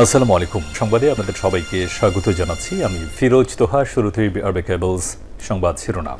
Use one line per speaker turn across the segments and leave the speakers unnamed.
আসসালামু আলাইকুম। সংবাদে আপনাদের সবাইকে স্বাগত জানাচ্ছি। আমি ফিরোজ তোহা, শুরুতেই আরবে কেবলস সংবাদ শিরোনাম।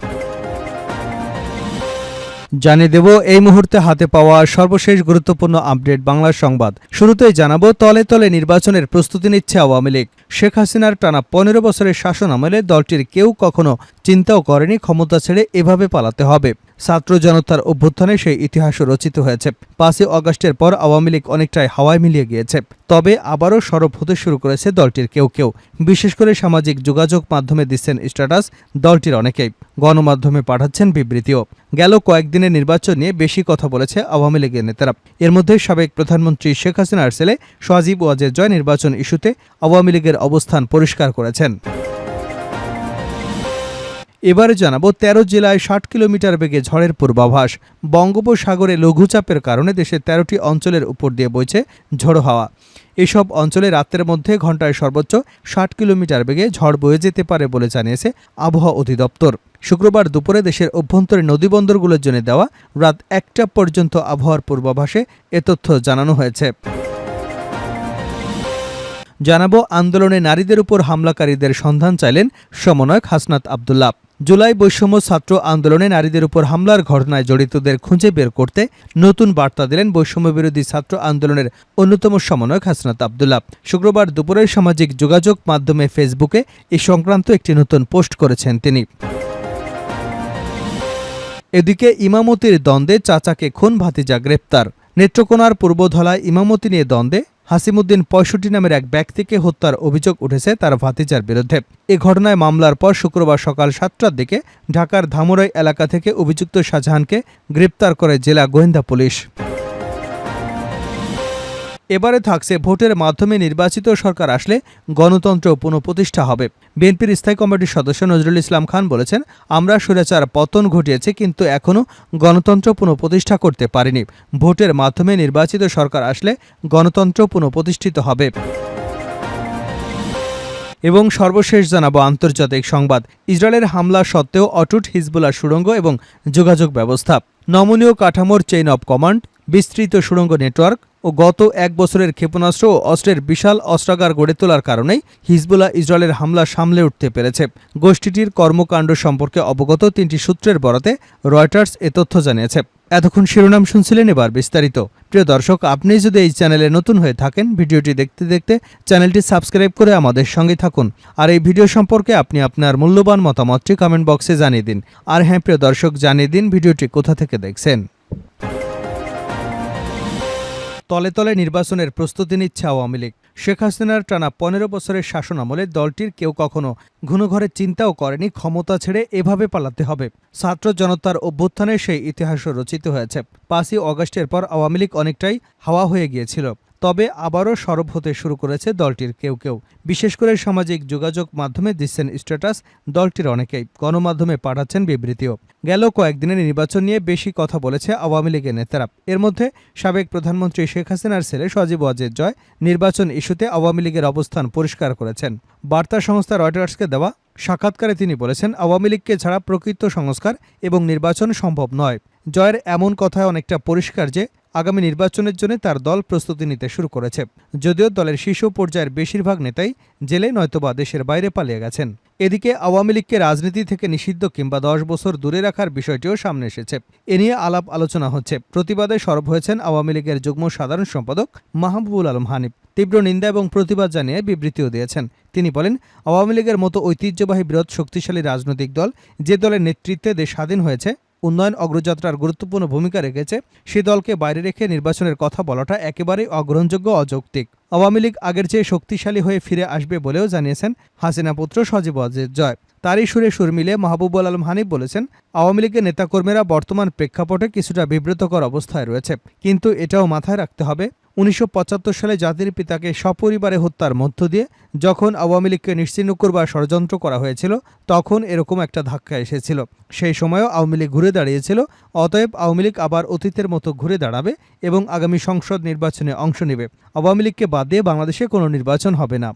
জানিয়ে দেব, এই মুহূর্তে হাতে পাওয়া সর্বশেষ গুরুত্বপূর্ণ আপডেট বাংলা সংবাদ। শুরুতেই জানাব, তলে তলে নির্বাচনের প্রস্তুতি নিচ্ছে আওয়ামী লীগ। শেখ হাসিনার টানা পনেরো বছরের শাসন আমলে দলটির কেউ কখনো চিন্তাও করেনি ক্ষমতা ছেড়ে এভাবে পালাতে হবে। ছাত্র জনতার অভ্যুত্থানে সেই ইতিহাসও রচিত হয়েছে। পাঁচই অগস্টের পর আওয়ামী লীগ অনেকটাই হাওয়ায় মিলিয়ে গিয়েছে। তবে আবারও সরব হতে শুরু করেছে দলটির কেউ কেউ। বিশেষ করে সামাজিক যোগাযোগ মাধ্যমে দিচ্ছেন স্ট্যাটাস দলটির অনেকেই। গণমাধ্যমে পাঠাচ্ছেন বিবৃতিও। গেল কয়েকদিনের নির্বাচন নিয়ে বেশি কথা বলেছে আওয়ামী লীগের নেতারা। এর মধ্যে সাবেক প্রধানমন্ত্রী শেখ হাসিনার ছেলে সজীব ওয়াজের জয় নির্বাচন ইস্যুতে আওয়ামী লীগের অবস্থান পরিষ্কার করেছেন। এবারে জানাব, তেরো জেলায় ষাট কিলোমিটার বেগে ঝড়ের পূর্বাভাস। বঙ্গোপসাগরে লঘুচাপের কারণে দেশের তেরোটি অঞ্চলের উপর দিয়ে বইছে ঝোড়ো হাওয়া। এসব অঞ্চলে রাতের মধ্যে ঘন্টায় সর্বোচ্চ ষাট কিলোমিটার বেগে ঝড় বয়ে যেতে পারে বলে জানিয়েছে আবহাওয়া অধিদপ্তর। শুক্রবার দুপুরে দেশের অভ্যন্তরীণ নদীবন্দরগুলোর জন্য দেওয়া রাত একটা পর্যন্ত আবহাওয়ার পূর্বাভাসে এ তথ্য জানানো হয়েছে। জানাব, আন্দোলনে নারীদের উপর হামলাকারীদের সন্ধান চাইলেন সমন্বয়ক হাসনাত আবদুল্লাহ। জুলাই বৈষম্য ছাত্র আন্দোলনে নারীদের উপর হামলার ঘটনায় জড়িতদের খুঁজে বের করতে নতুন বার্তা দিলেন বৈষম্য বিরোধী ছাত্র আন্দোলনের অন্যতম সমন্বয়ক হাসনাত আবদুল্লাহ। শুক্রবার দুপুরে সামাজিক যোগাযোগ মাধ্যমে ফেসবুকে এ সংক্রান্ত একটি নতুন পোস্ট করেছেন তিনি। এদিকে ইমামতির দ্বন্দ্বে চাচাকে খুন, ভাতিজা গ্রেপ্তার। নেত্রকোনার পূর্বধলায় ইমামতি নিয়ে দ্বন্দ্বে হাসিমুদ্দিন পঁয়ষট্টি নামের এক ব্যক্তিকে হত্যার অভিযোগ উঠেছে তার ভাতিজার বিরুদ্ধে। এ ঘটনায় মামলার পর শুক্রবার সকাল সাতটার দিকে ঢাকার ধামরাই এলাকা থেকে অভিযুক্ত শাহজাহানকে গ্রেপ্তার করে জেলা গোয়েন্দা পুলিশ। এবারে থাকছে ভোটের মাধ্যমে নির্বাচিত সরকার আসলে গণতন্ত্র পুনঃপ্রতিষ্ঠা হবে। বিএনপির স্থায়ী কমিটির সদস্য নজরুল ইসলাম খান বলেছেন, আমরা স্বৈরাচার পতন ঘটিয়েছে কিন্তু এখনও গণতন্ত্র পুনঃপ্রতিষ্ঠা করতে পারিনি। ভোটের মাধ্যমে নির্বাচিত সরকার আসলে গণতন্ত্র পুনঃপ্রতিষ্ঠিত হবে। এবং সর্বশেষ জানাব আন্তর্জাতিক সংবাদ। ইসরায়েলের হামলা সত্ত্বেও অটুট হিজবুল্লাহ সুড়ঙ্গ এবং যোগাযোগ ব্যবস্থা। নমনীয় কাঠামোর চেইন অব কমান্ড বিস্তৃত সুড়ঙ্গ নেটওয়ার্ক ও গত এক বছরের ক্ষেপণাস্ত্র ও অস্ত্রের বিশাল অস্ত্রাগার গড়ে তোলার কারণেই হিজবুল্লাহ ইসরায়েলের হামলা সামলে উঠতে পেরেছে। গোষ্ঠীটির কর্মকাণ্ড সম্পর্কে অবগত তিনটি সূত্রের বরাতে রয়টার্স এ তথ্য জানিয়েছে। এতক্ষণ শিরোনাম শুনছিলেন এবার বিস্তারিত। প্রিয় দর্শক, আপনি যদি এই চ্যানেলে নতুন হয়ে থাকেন, ভিডিওটি দেখতে দেখতে চ্যানেলটি সাবস্ক্রাইব করে আমাদের সঙ্গে থাকুন। আর এই ভিডিও সম্পর্কে আপনি আপনার মূল্যবান মতামতটি কমেন্ট বক্সে জানিয়ে দিন। আর হ্যাঁ প্রিয় দর্শক, জানিয়ে দিন ভিডিওটি কোথা থেকে দেখছেন। তলে তলে নির্বাচনের প্রস্তুতি নিচ্ছে আওয়ামী লীগ। শেখ হাসিনার টানা পনেরো বছরের শাসন আমলে দলটির কেউ কখনো ঘুণঘরে চিন্তাও করেনি ক্ষমতা ছেড়ে এভাবে পালাতে হবে। ছাত্র জনতার অভ্যুত্থানে সেই ইতিহাসও রচিত হয়েছে। পাঁচই অগস্টের পর আওয়ামী লীগ অনেকটাই হাওয়া হয়ে গিয়েছিল। তবে আবারও সরব হতে শুরু করেছে দলটির কেউ কেউ। বিশেষ করে সামাজিক যোগাযোগ মাধ্যমে দিচ্ছেন স্ট্যাটাস দলটির অনেকেই। গণমাধ্যমে পাঠাচ্ছেন বিবৃতিও। গেল কয়েকদিনের নির্বাচন নিয়ে বেশি কথা বলেছে আওয়ামী লীগের নেতারা। এর মধ্যে সাবেক প্রধানমন্ত্রী শেখ হাসিনার ছেলে সজীব ওয়াজের জয় নির্বাচন ইস্যুতে আওয়ামী লীগের অবস্থান পরিষ্কার করেছেন। বার্তা সংস্থা রয়টার্সকে দেওয়া সাক্ষাৎকারে তিনি বলেছেন, আওয়ামী লীগকে ছাড়া প্রকৃত সংস্কার এবং নির্বাচন সম্ভব নয়। জয়ের এমন কথায় অনেকটা পরিষ্কার যে আগামী নির্বাচনের জন্য তার দল প্রস্তুতি নিতে শুরু করেছে। যদিও দলের শীর্ষ পর্যায়ের বেশিরভাগ নেতাই জেলে নয়তোবা দেশের বাইরে পালিয়ে গেছেন। এদিকে আওয়ামী লীগকে রাজনীতি থেকে নিষিদ্ধ কিংবা দশ বছর দূরে রাখার বিষয়টিও সামনে এসেছে। এ নিয়ে আলাপ আলোচনা হচ্ছে। প্রতিবাদে সরব হয়েছেন আওয়ামী লীগের যুগ্ম সাধারণ সম্পাদক মাহবুবুল আলম হানিফ। তীব্র নিন্দা এবং প্রতিবাদ জানিয়ে বিবৃতিও দিয়েছেন। তিনি বলেন, আওয়ামী লীগের মতো ঐতিহ্যবাহী বৃহৎ শক্তিশালী রাজনৈতিক দল যে দলের নেতৃত্বে দেশ স্বাধীন হয়েছে উন্নয়ন অগ্রযাত্রার গুরুত্বপূর্ণ ভূমিকা রেখেছে, সে দলকে বাইরে রেখে নির্বাচনের কথা বলাটা একেবারেই অগ্রহণযোগ্য অযৌক্তিক। আওয়ামী লীগ আগের চেয়ে শক্তিশালী হয়ে ফিরে আসবে বলেও জানিয়েছেন হাসিনা পুত্র সজীব অজিত জয়। তারই সুরে সুর মিলে মাহবুবুল আলম হানিফ বলেছেন, আওয়ামী লীগের নেতাকর্মীরা বর্তমান প্রেক্ষাপটে কিছুটা বিব্রতকর অবস্থায় রয়েছে। কিন্তু এটাও মাথায় রাখতে হবে, উনিশশো পঁচাত্তর সালে জাতির পিতাকে সপরিবারে হত্যার মধ্য দিয়ে যখন আওয়ামী লীগকে নিশ্চিহ্ন করবার ষড়যন্ত্র করা হয়েছিল, তখন এরকম একটা ধাক্কা এসেছিল। সেই সময়ও আওয়ামী লীগ ঘুরে দাঁড়িয়েছিল, অতএব আওয়ামী লীগ আবার অতীতের মতো ঘুরে দাঁড়াবে এবং আগামী সংসদ নির্বাচনে অংশ নেবে। আওয়ামী লীগকে বাদ দিয়ে বাংলাদেশে কোনো নির্বাচন হবে না।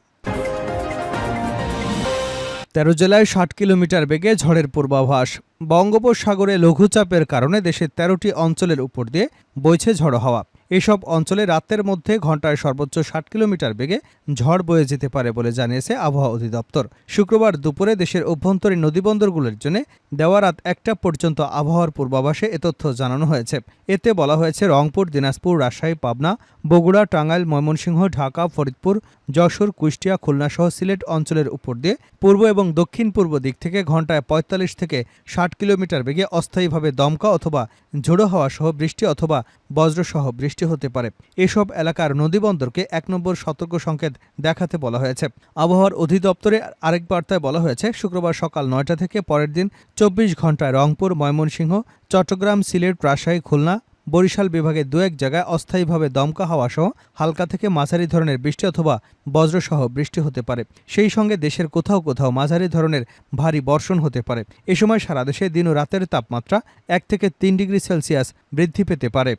তেরো জেলায় ষাট কিলোমিটার বেগে ঝড়ের পূর্বাভাস। বঙ্গোপসাগরে লঘুচাপের কারণে দেশের তেরোটি অঞ্চলের উপর দিয়ে বইছে ঝড় হাওয়া। এসব অঞ্চলে রাতের মধ্যে ঘন্টায় সর্বোচ্চ ষাট কিলোমিটার বেগে ঝড় বয়ে যেতে পারে বলে জানিয়েছে আবহাওয়া অধিদপ্তর। শুক্রবার দুপুরে দেশের অভ্যন্তরীণ নদীবন্দরগুলোর জন্য দেওয়া রাত একটা পর্যন্ত আবহাওয়ার পূর্বাভাসে এ তথ্য জানানো হয়েছে। এতে বলা হয়েছে, রংপুর, দিনাজপুর, রাজশাহী, পাবনা, বগুড়া, টাঙ্গাইল, ময়মনসিংহ, ঢাকা, ফরিদপুর, যশোর, কুষ্টিয়া খুলনাসহ সিলেট অঞ্চলের উপর দিয়ে পূর্ব এবং দক্ষিণ পূর্ব দিক থেকে ঘন্টায় পঁয়তাল্লিশ থেকে ষাট কিলোমিটার বেগে অস্থায়ীভাবে দমকা অথবা ঝোড়ো হাওয়া সহ বৃষ্টি অথবা বজ্রসহ বৃষ্টি হতে পারে। এসব এলাকার নদীবন্দরকে এক নম্বর সতর্ক সংকেত দেখাতে বলা হয়েছে। আবহাওয়ার অধিদপ্তরে আরেক বার্তায় বলা হয়েছে, শুক্রবার সকাল নয়টা থেকে পরের দিন চব্বিশ ঘন্টায় রংপুর, ময়মনসিংহ, চট্টগ্রাম, সিলেট, রাজশাহী, খুলনা বরিশাল বিভাগে দু এক জায়গায় অস্থায়ীভাবে দমকা হাওয়া সহ হালকা থেকে মাঝারি ধরনের বৃষ্টি অথবা বজ্রসহ বৃষ্টি হতে পারে। সেই সঙ্গে দেশের কোথাও কোথাও মাঝারি ধরনের ভারী বর্ষণ হতে পারে। এ সময় সারা দেশে দিন ও রাতের তাপমাত্রা এক থেকে তিন ডিগ্রি সেলসিয়াস বৃদ্ধি পেতে পারে।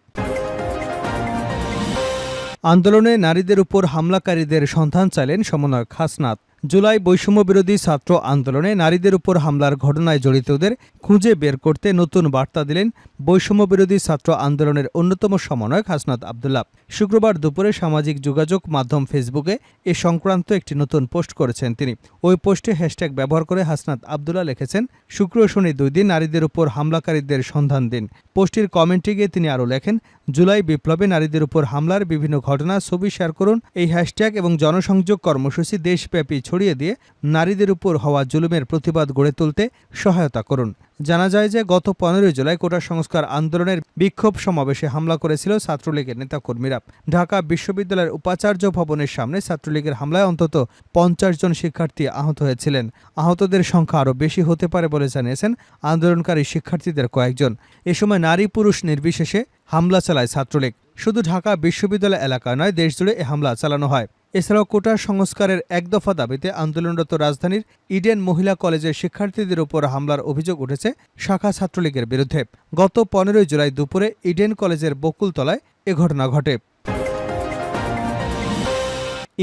আন্দোলনে নারীদের উপর হামলাকারীদের সন্ধান চাইলেন সমন্বয়ক হাসনাত। জুলাই বৈষম্য বিরোধী ছাত্র আন্দোলনে নারীদের উপর হামলার ঘটনায় জড়িতদের খুঁজে বের করতে নতুন বার্তা দিলেন বৈষম্য বিরোধী ছাত্র আন্দোলনের অন্যতম সমন্বয়ক হাসনাত আবদুল্লাহ। শুক্রবার দুপুরে সামাজিক যোগাযোগ মাধ্যম ফেসবুকে এ সংক্রান্ত একটি নতুন পোস্ট করেছেন তিনি। ওই পোস্টে হ্যাশট্যাগ ব্যবহার করে হাসনাত আবদুল্লাহ লিখেছেন, শুক্র শনি দুই দিন নারীদের উপর হামলাকারীদের সন্ধান দিন। পোস্টটির কমেন্টে গিয়ে তিনি আরও লেখেন, জুলাই বিপ্লবে নারীদের উপর হামলার বিভিন্ন ঘটনা, ছবি শেয়ার করুন। এই হ্যাশট্যাগ এবং জনসংযোগ কর্মসূচি দেশব্যাপী ছড়িয়ে দিয়ে নারীদের উপর হওয়া জুলুমের প্রতিবাদ গড়ে তুলতে সহায়তা করুন। জানা যায় যে গত পনেরোই জুলাই কোটা সংস্কার আন্দোলনের বিক্ষোভ সমাবেশে হামলা করেছিল ছাত্রলীগের নেতাকর্মীরা। ঢাকা বিশ্ববিদ্যালয়ের উপাচার্য ভবনের সামনে ছাত্রলীগের হামলায় অন্তত পঞ্চাশ জন শিক্ষার্থী আহত হয়েছিলেন। আহতদের সংখ্যা আরও বেশি হতে পারে বলে জানিয়েছেন আন্দোলনকারী শিক্ষার্থীদের কয়েকজন। এ সময় নারী পুরুষ নির্বিশেষে হামলা চালায় ছাত্রলীগ। শুধু ঢাকা বিশ্ববিদ্যালয় এলাকা নয়, দেশজুড়ে এ হামলা চালানো হয়। এছাড়াও কোটা সংস্কারের এক দফা দাবিতে আন্দোলনরত রাজধানীর ইডেন মহিলা কলেজের শিক্ষার্থীদের উপর হামলার অভিযোগ উঠেছে শাখা ছাত্রলীগের বিরুদ্ধে। গত পনেরোই জুলাই দুপুরে ইডেন কলেজের বকুলতলায় এ ঘটনা ঘটে।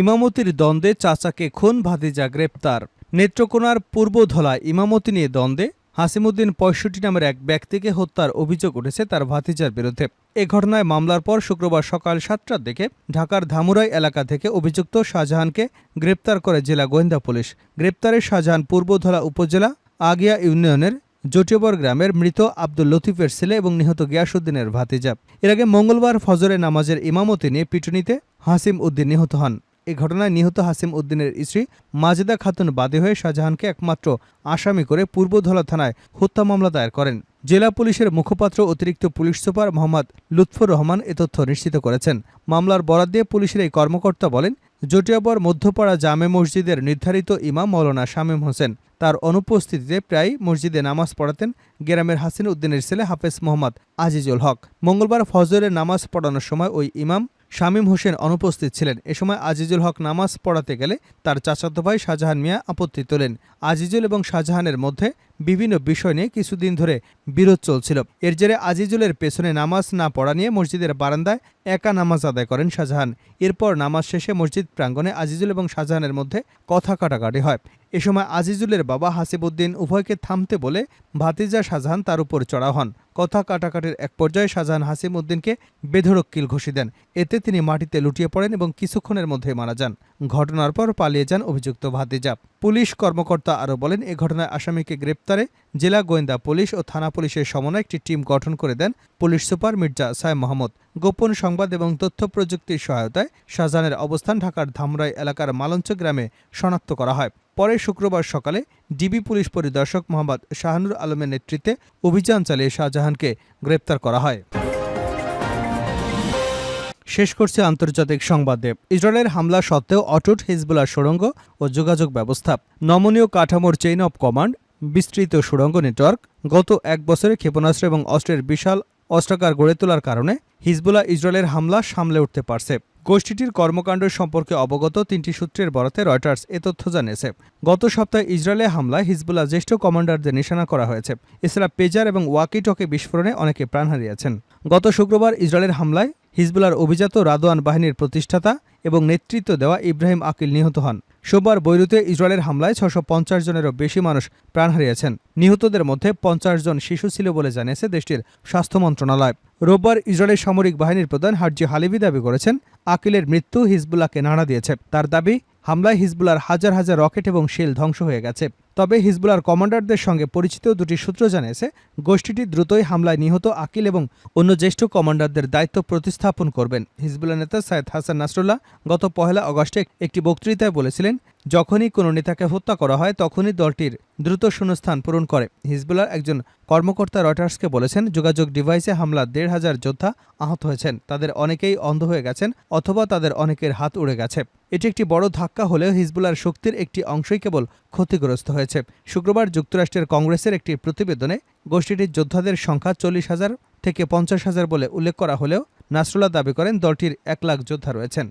ইমামতির দ্বন্দ্বে চাচাকে খুন ভাতিজা গ্রেপ্তার। নেত্রকোনার পূর্বধলা ইমামতি নিয়ে দ্বন্দ্বে হাসিমুদ্দিন পঁয়ষট্টি নামের এক ব্যক্তিকে হত্যার অভিযোগ উঠেছে তার ভাতিজার বিরুদ্ধে। এ ঘটনায় মামলার পর শুক্রবার সকাল সাতটার দিকে ঢাকার ধামুরাই এলাকা থেকে অভিযুক্ত শাহজাহানকে গ্রেপ্তার করে জেলা গোয়েন্দা পুলিশ। গ্রেপ্তারে শাহজাহান পূর্বধলা উপজেলা আগিয়া ইউনিয়নের জটিয়বর গ্রামের মৃত আব্দুল লতিফের ছেলে এবং নিহত গিয়াসুদ্দিনের ভাতিজা। এর আগে মঙ্গলবার ফজরে নামাজের ইমামতি নিয়ে পিটুনিতে হাসিম উদ্দিন নিহত হন। এ ঘটনায় নিহত হাসিম উদ্দিনের স্ত্রী মাজেদা খাতুন বাদী হয়ে শাহজাহানকে একমাত্র আসামি করে পূর্বধলা থানায় হত্যা মামলা দায়ের করেন। জেলা পুলিশের মুখপাত্র অতিরিক্ত পুলিশ সুপার মোহাম্মদ লুৎফর রহমান এ তথ্য নিশ্চিত করেছেন। মামলার বরাদ দিয়ে পুলিশের এই কর্মকর্তা বলেন, জটিয়াবর মধ্যপাড়া জামে মসজিদের নির্ধারিত ইমাম মৌলানা শামীম হোসেন তার অনুপস্থিতিতে প্রায় মসজিদে নামাজ পড়াতেন গ্রামের হাসিন উদ্দিনের ছেলে হাফেজ মোহাম্মদ আজিজুল হক। মঙ্গলবার ফজরের নামাজ পড়ানোর সময় ওই ইমাম শামীম হোসেন অনুপস্থিত ছিলেন। এ সময় আজিজুল হক নামাজ পড়াতে গেলে তার চাচাতো ভাই শাহজাহান মিয়া আপত্তি তোলেন। আজিজুল এবং শাহজাহানের মধ্যে বিভিন্ন বিষয় নিয়ে কিছুদিন ধরে বিরোধ চলছিল। এর জেরে আজিজুলের পেছনে নামাজ না পড়া নিয়ে মসজিদের বারান্দায় একা নামাজ আদায় করেন শাহজাহান। এরপর নামাজ শেষে মসজিদ প্রাঙ্গণে আজিজুল এবং শাহজাহানের মধ্যে কথা কাটাকাটি হয়। এ সময় আজিজুলের বাবা হাসিবুদ্দিন উভয়কে থামতে বলে ভাতিজা শাহজাহান তার উপর চড়া হন। কথা কাটাকাটির এক পর্যায়ে শাহজাহান হাসিম উদ্দিনকে বেধড়ক কিল ঘষি দেন। এতে তিনি মাটিতে লুটিয়ে পড়েন এবং কিছুক্ষণের মধ্যে মারা যান। ঘটনার পর পালিয়ে যান অভিযুক্ত ভাতিজা। পুলিশ কর্মকর্তা আরও বলেন, এ ঘটনায় আসামিকে গ্রেপ্তারে জেলা গোয়েন্দা পুলিশ ও থানা পুলিশের সমন্বয়ে একটি টিম গঠন করে দেন পুলিশ সুপার মির্জা সায় মোহাম্মদ গোপন সংবাদ এবং তথ্য প্রযুক্তির সহায়তায় শাহজাহানের অবস্থান ঢাকার ধামরাই এলাকার মালঞ্চ গ্রামে শনাক্ত করা হয়। পরে শুক্রবার সকালে ডিবি পুলিশ পরিদর্শক মোহাম্মদ শাহানুর আলমের নেতৃত্বে অভিযান চালিয়ে শাহজাহানকে গ্রেপ্তার করা হয়। শেষ করছে আন্তর্জাতিক সংবাদে। ইসরায়েলের হামলা সত্ত্বেও অটুট হিজবুল্লাহ সুড়ঙ্গ ও যোগাযোগ ব্যবস্থা। নমনীয় কাঠামোর চেইন অব কমান্ড বিস্তৃত সুড়ঙ্গ নেটওয়ার্ক গত এক বছরে ক্ষেপণাস্ত্র এবং অস্ত্রের বিশাল অস্ত্রাগার গড়ে তোলার কারণে হিজবুল্লাহ ইসরায়েলের হামলা সামলে উঠতে পারছে। গোষ্ঠীটির কর্মকাণ্ড সম্পর্কে অবগত তিনটি সূত্রের বরাতে রয়টার্স এ তথ্য জানিয়েছে। গত সপ্তাহে ইসরায়েলের হামলায় হিজবুল্লাহ জ্যেষ্ঠ কমান্ডারদের নিশানা করা হয়েছে। এছাড়া পেজার এবং ওয়াকিটকে বিস্ফোরণে অনেকে প্রাণ হারিয়েছেন। গত শুক্রবার ইসরায়েলের হামলায় হিজবুল্লার অভিজাত রাদোয়ান বাহিনীর প্রতিষ্ঠাতা এবং নেতৃত্ব দেওয়া ইব্রাহিম আকিল নিহত হন। সোমবার বৈরুতে ইসরায়েলের হামলায় ছশো পঞ্চাশ জনেরও বেশি মানুষ প্রাণ হারিয়েছেন। নিহতদের মধ্যে পঞ্চাশ জন শিশু ছিল বলে জানিয়েছে দেশটির স্বাস্থ্য মন্ত্রণালয়। রোববার ইসরায়েলের সামরিক বাহিনীর প্রধান হার্জি হালিবি দাবি করেছেন, আকিলের মৃত্যু হিজবুল্লাহকে নাড়া দিয়েছে। তার দাবি, হামলায় হিজবুলার হাজার হাজার রকেট এবং শেল ধ্বংস হয়ে গেছে। তবে হিজবুলার কমান্ডারদের সঙ্গে পরিচিত দুটি সূত্র জানিয়েছে, গোষ্ঠীটি দ্রুতই হামলায় নিহত আকিল এবং অন্য জ্যেষ্ঠ কমান্ডারদের দায়িত্ব প্রতিস্থাপন করবেন। হিজবুল্লাহ নেতা সাইদ হাসান নাসরুল্লাহ গত পহেলা অগস্টে একটি বক্তৃতায় বলেছিলেন, যখনই কোনো নেতাকে হত্যা করা হয়, তখনই দলটির দ্রুত শূন্যস্থান পূরণ করে। হিজবুল্লার একজন কর্মকর্তা রয়টার্সকে বলেছেন, যোগাযোগ ডিভাইসে হামলা দেড় হাজার যোদ্ধা আহত হয়েছেন। তাদের অনেকেই অন্ধ হয়ে গেছেন অথবা তাদের অনেকের হাত উড়ে গেছে। এটি একটি বড় ধাক্কা হলেও হিজবুলার শক্তির একটি অংশই কেবল ক্ষতিগ্রস্ত হয়েছে। শুক্রবার যুক্তরাষ্ট্রের কংগ্রেসের একটি প্রতিবেদনে গোষ্ঠীটির যোদ্ধাদের সংখ্যা চল্লিশ হাজার থেকে পঞ্চাশ হাজার বলে উল্লেখ করা হলেও নাসরুল্লাহ দাবি করেন দলটির এক লাখ যোদ্ধা রয়েছেন।